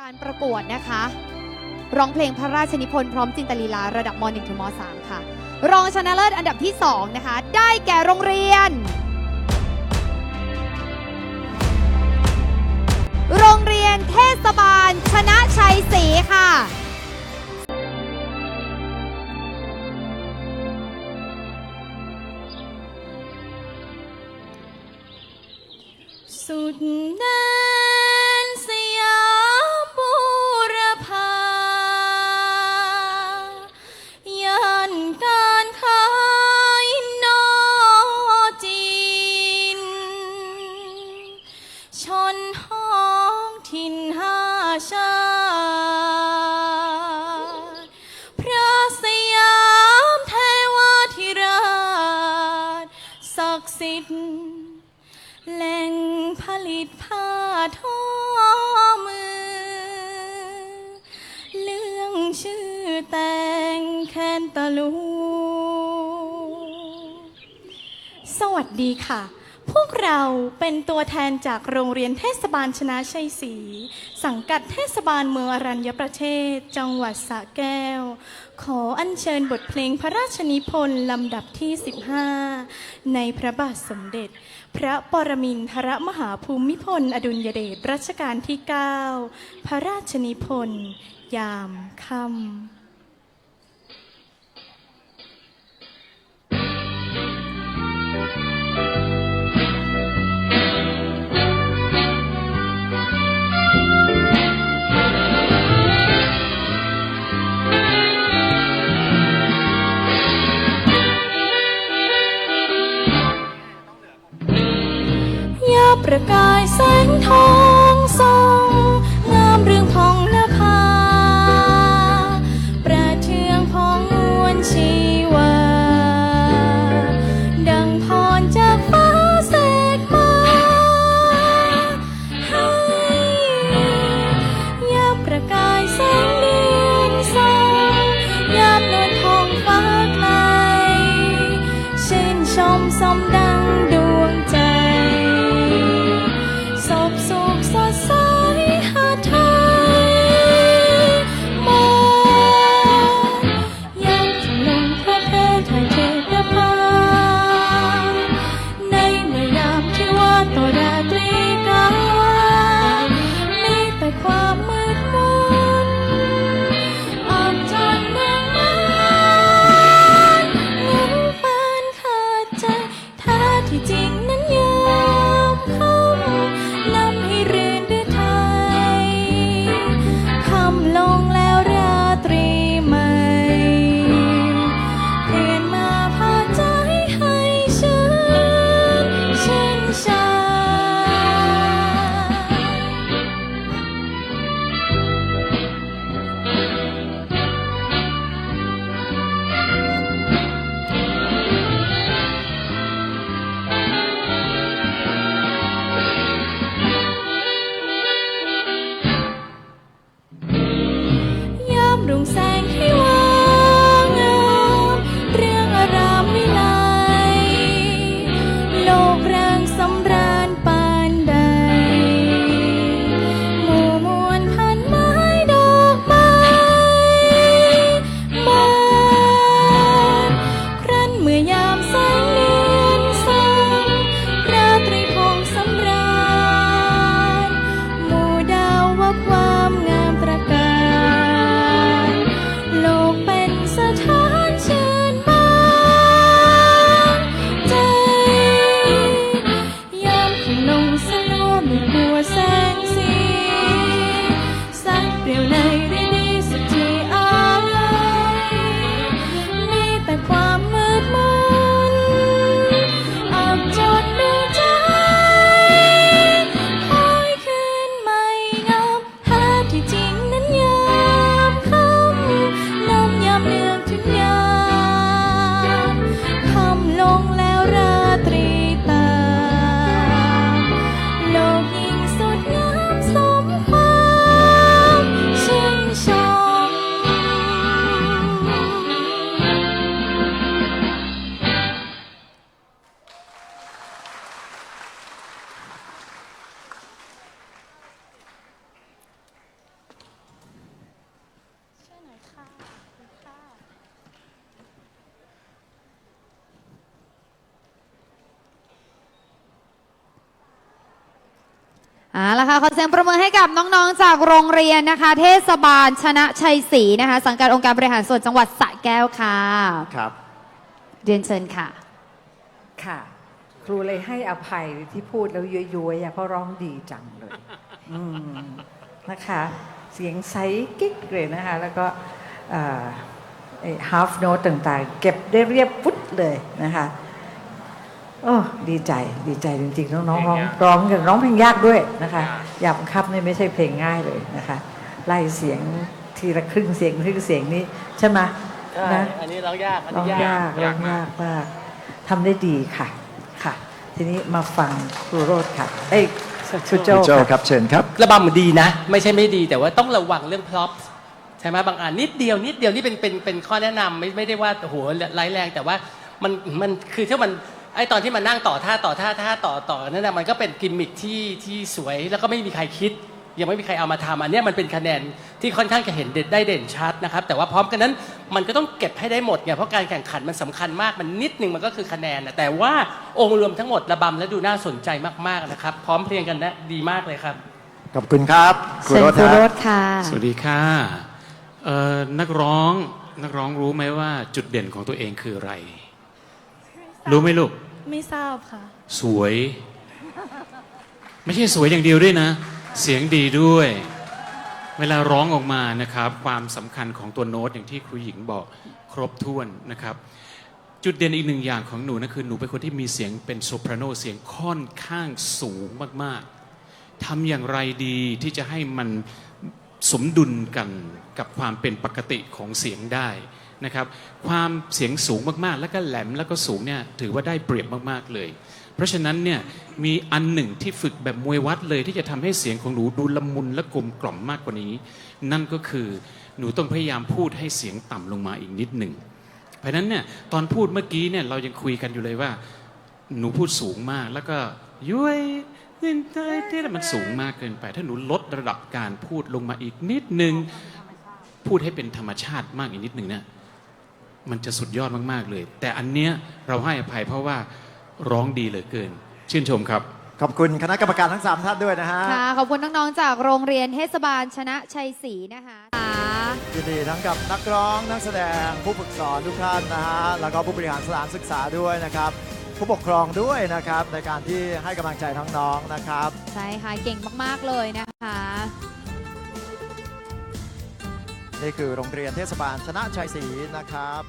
การประกวดนะคะ ร้องเพลงพระราชนิพนธ์พร้อมจินตลีลาระดับม .1 ถึงม .3 ค่ะ รองชนะเลิศอันดับที่ 2 นะคะ ได้แก่โรงเรียน โรงเรียนเทศบาล ชนะชัยศรีค่ะสุดน ดแหล่งผลิตผ้าทอมือ เรื่องชื่อแตงแคนตาลู สวัสดีค่ะ พวกเราเป็นตัวแทนจากโรงเรียนเทศบาลชนะชัยศรีสังกัดเทศบาลเมืองอรัญญประเทศ จังหวัดสระแก้ว ขออัญเชิญบทเพลงพระราชนิพนธ์ลำดับที่ 15 ในพระบาทสมเด็จ พระปรมินทรมหาภูมิพล อดุลยเดชรัชกาลที่ 9 พระราชนิพนธ์ยามค่ำ ประกายแส ยาม อาละค่ะขอเสียงประมือให้กับน้องๆจากโรงเรียนนะคะ เทศบาลชนะชัยศรีนะคะ สังกัดองค์การบริหารส่วนจังหวัดสระแก้วค่ะครับ เรียนเชิญค่ะ ค่ะ ครูเลยให้อภัยที่พูดแล้วย้วยๆอะเพราะร้องดีจังเลย อืมนะคะ เสียงใสกิ๊กเลยนะคะ แล้วก็เอ่อไอ้ half note ต่างๆ เก็บได้เรียบปุ๊ดเลยนะคะ โอ้ดีใจดีใจจริงๆ น้องๆร้องร้องกันร้องเพลงยากด้วยนะคะอยากบังคับนี่ไม่ใช่เพลงง่ายเลยนะคะ ไล่เสียงทีละครึ่งเสียงครึ่งเสียงนี้ใช่ไหมใช่นะอันนี้ร้องยากอันร้อนี้งยากร้องยากมากทำได้ดีค่ะค่ะ ทีนี้มาฟังครูโรดค่ะเอ้ยครูโจคุณโจค่ะครับเชิญครับระบำมันดีนะ ไม่ใช่ไม่ดีแต่ว่าต้องระวังเรื่องพร็อพใช่ไหมบางอันนิดเดียวนิดเดียวนี่เป็นเป็นเป็นข้อแนะนำไม่ไม่ได้ว่าโอ้โหร้ายแรงแต่ว่ามันมันคือถ้ามัน ไอตอนที่มันนั่งต่อท่าต่อท่าท่าต่อต่อนั่นนะมันก็เป็นกิมมิคที่ที่สวยแล้วก็ไม่มีใครคิด ยังไม่มีใครเอามาทำอันเนี้ยมันเป็นคะแนนที่ค่อนข้างจะเห็นเด่นได้เด่นชัดนะครับ แต่ว่าพร้อมกันนั้นมันก็ต้องเก็บให้ได้หมดไงเพราะการแข่งขันมันสำคัญมากมันนิดนึงมันก็คือคะแนนนะแต่ว่าองค์รวมทั้งหมดระบำและดูน่าสนใจมากๆนะครับ พร้อมเพรียงกันนะดีมากเลยครับขอบคุณครับครูเชิญโรจครูน์โรฮะดค่ะสวัสดีค่ะเอ่อนักร้องนักร้องรู้ไหมว่าจุดเด่นของตัวเองคืออะไร รู้ไหมลูก ไม่ทราบค่ะ สวย ไม่ใช่สวยอย่างเดียวด้วยนะ เสียงดีด้วย เวลาร้องออกมานะครับ ความสำคัญของตัวโน้ตอย่างที่ครูหญิงบอกครบถ้วนนะครับ จุดเด่นอีกหนึ่งอย่างของหนูนะคือหนูเป็นคนที่มีเสียงเป็นโซปราโนเสียงค่อนข้างสูงมากๆทำอย่างไรดีที่จะให้มันสมดุลกันกับความเป็นปกติของเสียงได้ นะครับความเสียงสูงมากๆ แล้วก็แหลมแล้วก็สูงเนี่ยถือว่าได้เปรียบมากๆเลย เพราะฉะนั้นเนี่ยมีอันหนึ่งที่ฝึกแบบมวยวัดเลยที่จะทำให้เสียงของหนูดูละมุนและกลมกล่อมมากกว่านี้ นั่นก็คือหนูต้องพยายามพูดให้เสียงต่ำลงมาอีกนิดหนึ่งเพราะนั้นเนี่ยตอนพูดเมื่อกี้เนี่ยเรายังคุยกันอยู่เลยว่า หนูพูดสูงมากแล้วก็ย้วยเงินเตยเต้มันสูงมากเกินไป ถ้าหนูลดระดับการพูดลงมาอีกนิดนึง พูดให้เป็นธรรมชาติมากอีกนิดหนึ่งเนี่ย มันจะสุดยอดมากๆเลย แต่อันเนี้ยเราให้อภัยเพราะว่าร้องดีเหลือเกิน ชื่นชมครับ ขอบคุณคณะกรรมการทั้ง 3 ท่านด้วยนะฮะค่ะ ขอบคุณน้องๆ จากโรงเรียนเทศบาลชนะชัยศรีนะคะค่ะยินดีทั้งกับนักร้องนักแสดงผู้ฝึกสอนทุกท่านนะฮะแล้วก็ผู้บริหารสถานศึกษาด้วยนะครับ ผู้ปกครองด้วยนะครับในการที่ให้กำลังใจน้องๆนะครับ ใช่ค่ะ เก่งมากๆเลยนะคะ นี่คือโรงเรียนเทศบาลชนะชัยศรีนะครับ